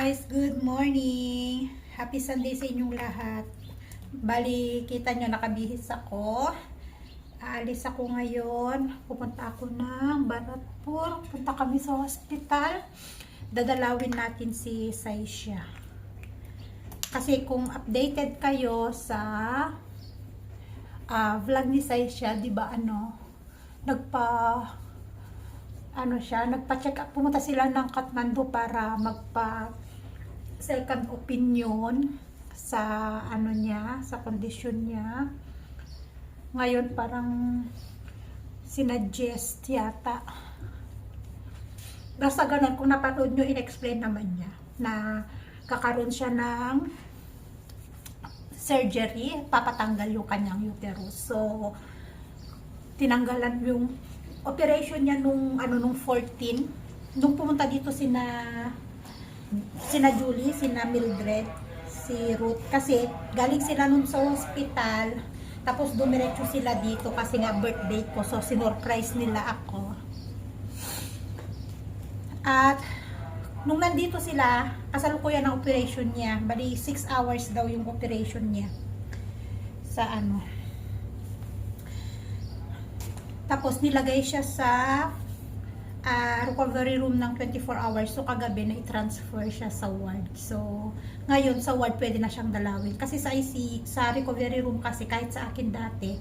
guys! Good morning! Happy Sunday sa inyong lahat. Bali, kita nyo nakabihis ako. Aalis ako ngayon. Pupunta ako ng Baratpur. Punta kami sa hospital. Dadalawin natin si Saisha. Kasi kung updated kayo sa ah, vlog ni Saisha, di ba ano, nagpa ano siya, nagpa-check up, pumunta sila ng Kathmandu para magpa second opinion sa ano niya, sa kondisyon niya. Ngayon parang sinuggest yata. Basta ganun, kung napanood nyo, in-explain naman niya na kakaroon siya ng surgery, papatanggal yung kanyang uterus. So, tinanggalan yung operation niya nung ano nung 14 nung pumunta dito sina sina Julie, sina Mildred, si Ruth. Kasi galing sila nun sa hospital. Tapos dumiretso sila dito kasi nga birthday ko. So sinurprise nila ako. At nung nandito sila kasalukuyan ang operation niya. Bali 6 hours daw yung operation niya. Sa ano. Tapos nilagay siya sa ah, recovery room ng 24 hours. So kagabi na i-transfer siya sa ward. So ngayon sa ward pwede na siyang dalawin. Kasi sa IC, sa recovery room kasi kahit sa akin dati,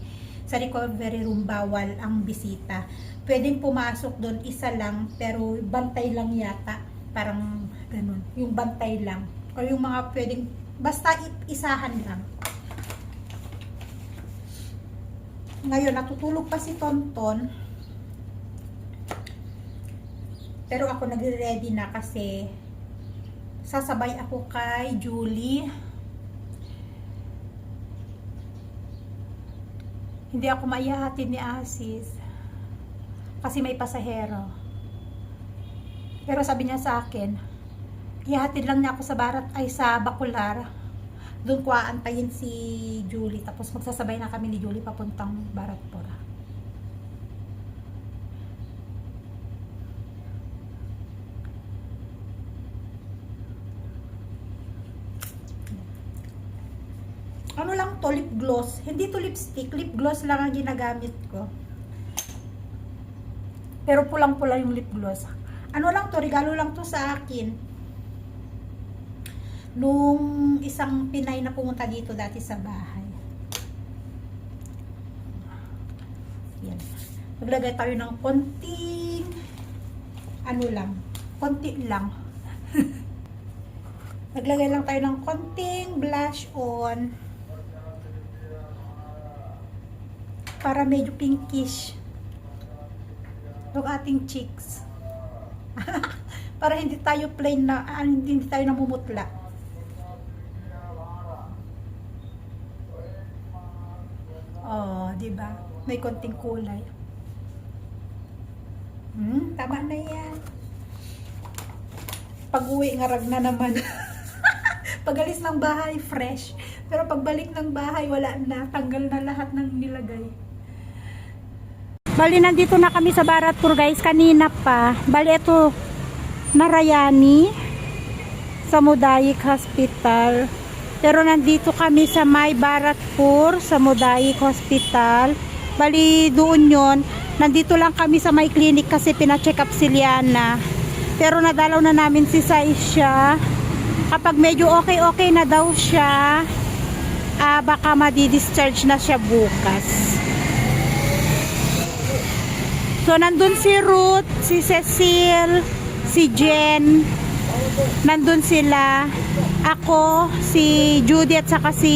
sa recovery room bawal ang bisita. Pwedeng pumasok doon isa lang pero bantay lang yata. Parang ganun. Yung bantay lang. O yung mga pwedeng basta isahan lang. Ngayon, natutulog pa si Tonton. Pero ako nagre-ready na kasi sasabay ako kay Julie. Hindi ako maihahatid ni Asis kasi may pasahero. Pero sabi niya sa akin, ihatid lang niya ako sa barat ay sa Bakular doon ko aantayin si Julie tapos magsasabay na kami ni Julie papuntang Baratpura ano lang to lip gloss. Hindi to lipstick. Lip gloss lang ang ginagamit ko. Pero pulang pula yung lip gloss. Ano lang to? Regalo lang to sa akin. Nung isang Pinay na pumunta dito dati sa bahay. Yan. Maglagay tayo ng konting ano lang, konti lang. Maglagay lang tayo ng konting blush on para medyo pinkish yung ating cheeks. para hindi tayo plain na, ah, hindi tayo namumutla. Oh, 'di ba? May konting kulay. Hmm, tama na 'yan. Pag-uwi ngarag na naman. Pagalis ng bahay fresh, pero pagbalik ng bahay wala na, tanggal na lahat ng nilagay. Bali nandito na kami sa Baratpur guys, kanina pa. Bali ito Narayani sa Mudayik Hospital. Pero nandito kami sa May Baratpur, sa Mudayik Hospital. Bali, doon yon. Nandito lang kami sa May Clinic kasi pina-check up si Liana. Pero nadalaw na namin si Saisha. Kapag medyo okay-okay na daw siya, ah, baka madi-discharge na siya bukas. So, nandun si Ruth, si Cecile, si Jen, nandun sila ako, si Judy at saka si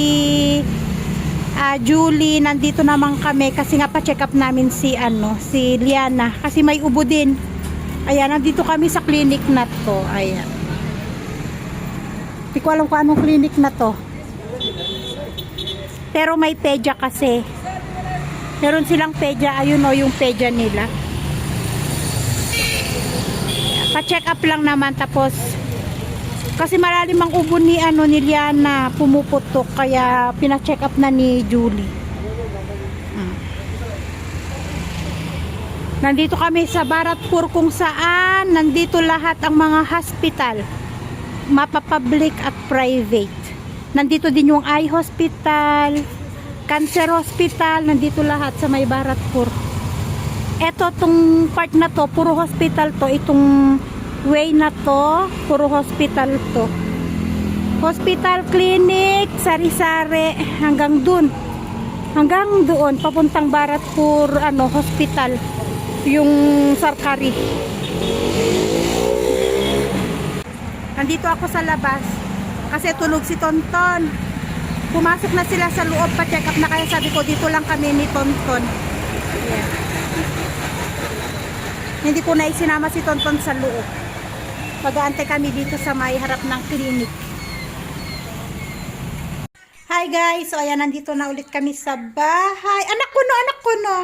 ah, Julie nandito naman kami kasi nga pa-check up namin si ano, si Liana kasi may ubo din. Ayan, nandito kami sa clinic na to. Ayan. Hindi ko alam kung anong clinic na to. Pero may pedya kasi. Meron silang pedya, ayun o yung pedya nila. Pa-check up lang naman tapos kasi malalim ang ubo ni ano ni Liana pumuputok kaya pina-check up na ni Julie. Ah. Nandito kami sa Baratpur kung saan nandito lahat ang mga hospital. mapapublic at private. Nandito din yung eye hospital, cancer hospital, nandito lahat sa may Baratpur. Eto tong part na to, puro hospital to. Itong way na to, puro hospital to. Hospital, clinic, sari-sari, hanggang dun. Hanggang doon, papuntang Baratpur, ano, hospital. Yung sarkari. Nandito ako sa labas. Kasi tulog si Tonton. Pumasok na sila sa loob pa check up na kaya sabi ko dito lang kami ni Tonton. Yeah. Hindi ko na isinama si Tonton sa loob. Mag-aantay kami dito sa may harap ng clinic. Hi guys! So ayan, nandito na ulit kami sa bahay. Anak ko no, anak ko no.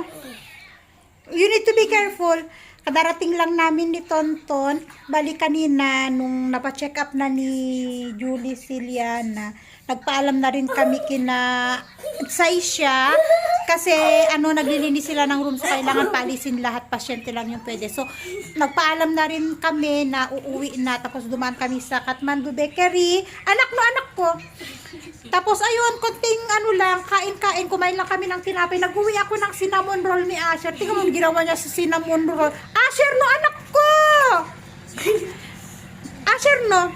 You need to be careful. Kadarating lang namin ni Tonton. Bali kanina, nung napacheck up na ni Julie Siliana, nagpaalam na rin kami kina Saisha kasi ano naglilinis sila ng room so kailangan paalisin lahat pasyente lang yung pwede so nagpaalam na rin kami na uuwi na tapos dumaan kami sa Kathmandu Bakery anak no anak ko tapos ayun, konting ano lang, kain-kain, kumain lang kami ng tinapay. Nag-uwi ako ng cinnamon roll ni Asher. Tingnan mo ginawa niya sa cinnamon roll. Asher, no, anak ko! Asher, no?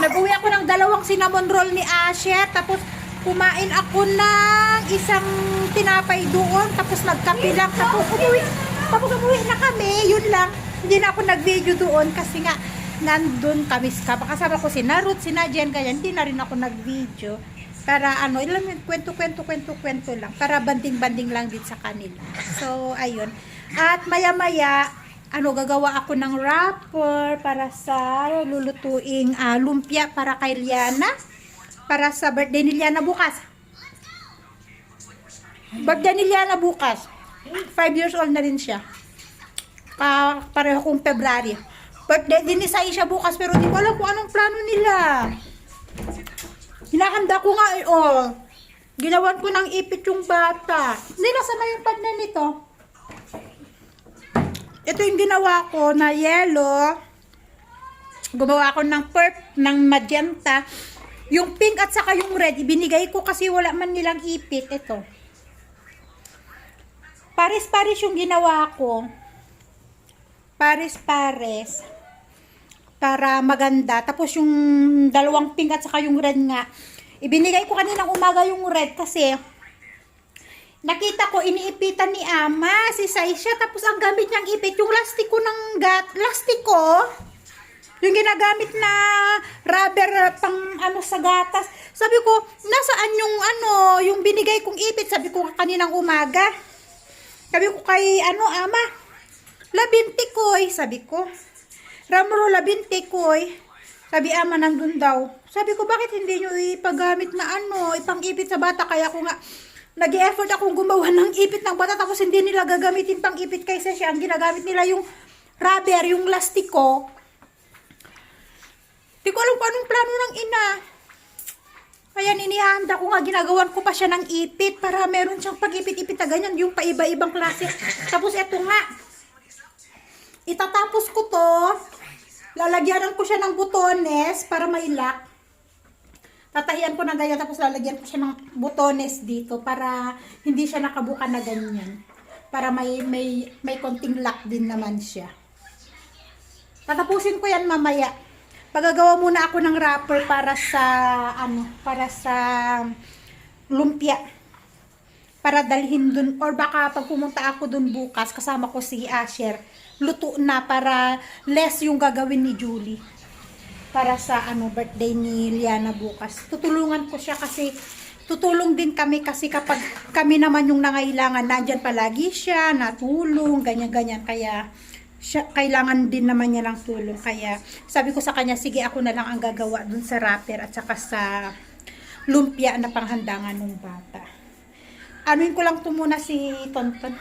Nag-uwi ako ng dalawang cinnamon roll ni Asher. Tapos, kumain ako ng isang tinapay doon. Tapos, nagkape lang. Tapos, umuwi, tapos na kami. Yun lang. Hindi na ako nag-video doon kasi nga, nandun kami sa kasama ko si Narut, si Najen, kaya hindi na rin ako nag-video para ano, ilang kwento, kwento, kwento, kwento lang para banding-banding lang din sa kanila so, ayun at maya-maya ano, gagawa ako ng wrapper para sa lulutuing ah, lumpia para kay Liana para sa birthday ni Liana bukas birthday ni Liana bukas 5 years old na rin siya pa pareho kong February birthday din ni Saisha bukas pero di ko alam kung anong plano nila. Hinahanda ko nga eh, oh. Ginawan ko ng ipit yung bata. Hindi nasama yung pad nito. Ito yung ginawa ko na yellow. Gumawa ako ng purp, ng magenta. Yung pink at saka yung red, ibinigay ko kasi wala man nilang ipit. Ito. Pares-pares yung ginawa ko. Pares-pares para maganda. Tapos yung dalawang pink at saka yung red nga. Ibinigay ko kaninang umaga yung red kasi nakita ko iniipitan ni Ama si Saisha tapos ang gamit niyang ipit yung lastiko ng gat, lastiko yung ginagamit na rubber pang ano sa gatas. Sabi ko, nasaan yung ano, yung binigay kong ipit? Sabi ko kaninang umaga. Sabi ko kay ano, Ama, labinti ko eh, sabi ko. Ramro labinti ko eh. Sabi ama nandun daw. Sabi ko bakit hindi nyo ipagamit na ano, ipang-ipit sa bata. Kaya ko nga, nag-effort akong gumawa ng ipit ng bata tapos hindi nila gagamitin pang ipit kaysa siya. Ang ginagamit nila yung rubber, yung lastiko. Di ko alam kung plano ng ina. Kaya inihanda ko nga, ginagawan ko pa siya ng ipit para meron siyang pag-ipit-ipit na ganyan, yung paiba-ibang klase. Tapos eto nga, itatapos ko to, lalagyan ko siya ng butones para may lock. Tatahian ko na ganyan tapos lalagyan ko siya ng butones dito para hindi siya nakabuka na ganyan. Para may may may konting lock din naman siya. Tatapusin ko yan mamaya. Pagagawa muna ako ng wrapper para sa ano, para sa lumpia. Para dalhin dun or baka pag pumunta ako dun bukas kasama ko si Asher luto na para less yung gagawin ni Julie para sa ano birthday ni Liana bukas. Tutulungan ko siya kasi tutulong din kami kasi kapag kami naman yung nangailangan, nandyan palagi siya, natulong, ganyan-ganyan. Kaya siya, kailangan din naman niya ng tulong. Kaya sabi ko sa kanya, sige ako na lang ang gagawa dun sa wrapper at saka sa lumpia na panghandangan ng bata. Anuin ko lang ito muna si Tonton.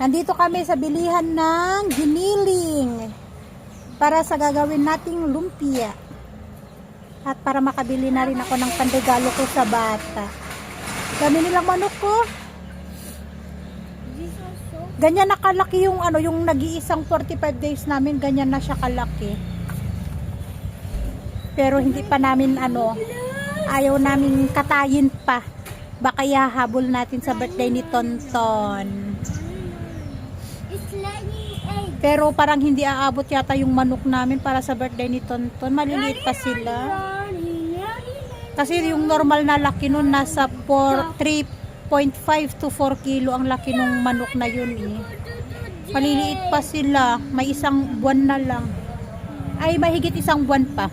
Nandito kami sa bilihan ng giniling para sa gagawin nating lumpia. At para makabili na rin ako ng pandegalo ko sa bata. Kami nilang manok ko. Ganyan nakalaki yung ano, yung nag-iisang 45 days namin, ganyan na siya kalaki. Pero hindi pa namin ano, ayaw namin katayin pa. Baka yahabol natin sa birthday ni Tonton. Pero parang hindi aabot yata yung manok namin para sa birthday ni Tonton. Maliliit pa sila. Kasi yung normal na laki nun nasa 4, 3.5 to 4 kilo ang laki ng manok na yun eh. Maliliit pa sila. May isang buwan na lang. Ay, mahigit isang buwan pa.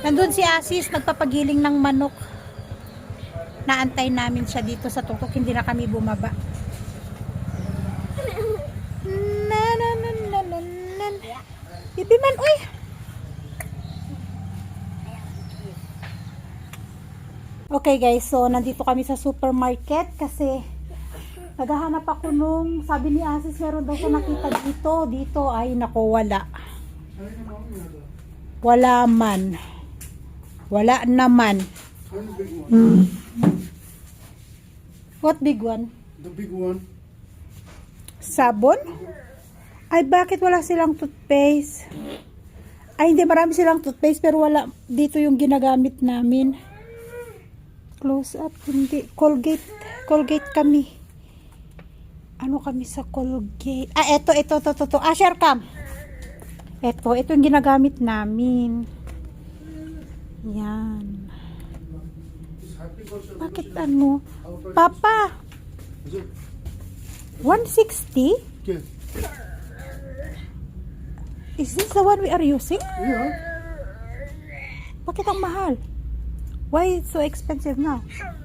Nandun si Asis, nagpapagiling ng manok. Naantay namin siya dito sa tuktok, hindi na kami bumaba. Na na. Bibi man, uy! Okay guys, so nandito kami sa supermarket kasi naghahanap ako nung, sabi ni Asis meron daw siya nakita dito, dito ay nako wala. Wala man. Wala naman. What big one? The big one. Sabon? Ay, bakit wala silang toothpaste? Ay, hindi, marami silang toothpaste, pero wala dito yung ginagamit namin. Close up, hindi. Colgate. Colgate kami. Ano kami sa Colgate? Ah, eto, eto, to, to, to. Ah, share cam. Eto, ito yung ginagamit namin. Yan. Bakit ano? Papa, Is it? 160? Okay. Is this the one we are using? Yeah. Bakit ang mahal? Why it's so expensive now?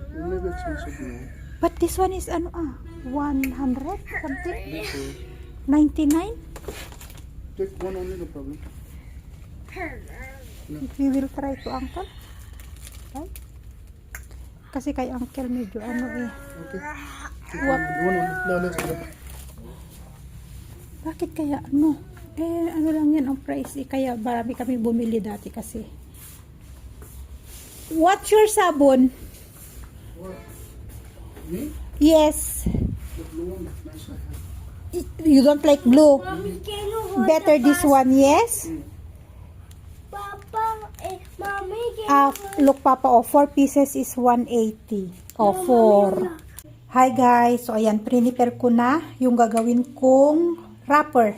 Maybe expensive now. But this one is ano ah, 100 something? So, 99? take one only, no problem. We will try to uncle. Right? Kasi kay uncle medyo ano eh. Okay. One, one only. No, let's go. Bakit kaya ano? Eh ano lang yan ang price eh. Kaya marami kami bumili dati kasi. What's your sabon? What? Me? Yes. The blue one. You don't like blue. Mommy, can you hold Better the this one, yes? Papa, eh, mommy, can Ah, you look papa, oh, 4 pieces is 180. Oh, 4. Hi guys, so ayan, prepare ko na yung gagawin kong wrapper.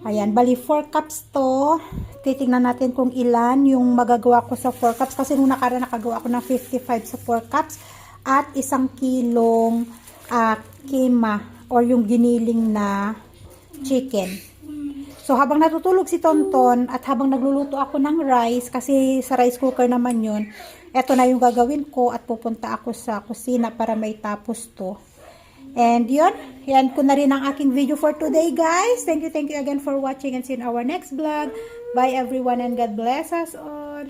Ayan, bali 4 cups to. Titingnan natin kung ilan yung magagawa ko sa 4 cups. Kasi nung nakaraan nakagawa ako ng 55 sa 4 cups. At isang kilong ah, kima or yung giniling na chicken. So habang natutulog si Tonton at habang nagluluto ako ng rice, kasi sa rice cooker naman yun, eto na yung gagawin ko at pupunta ako sa kusina para may tapos to. And yun, yan ko na rin ang aking video for today guys. Thank you, thank you again for watching and see in our next vlog. Bye everyone and God bless us all.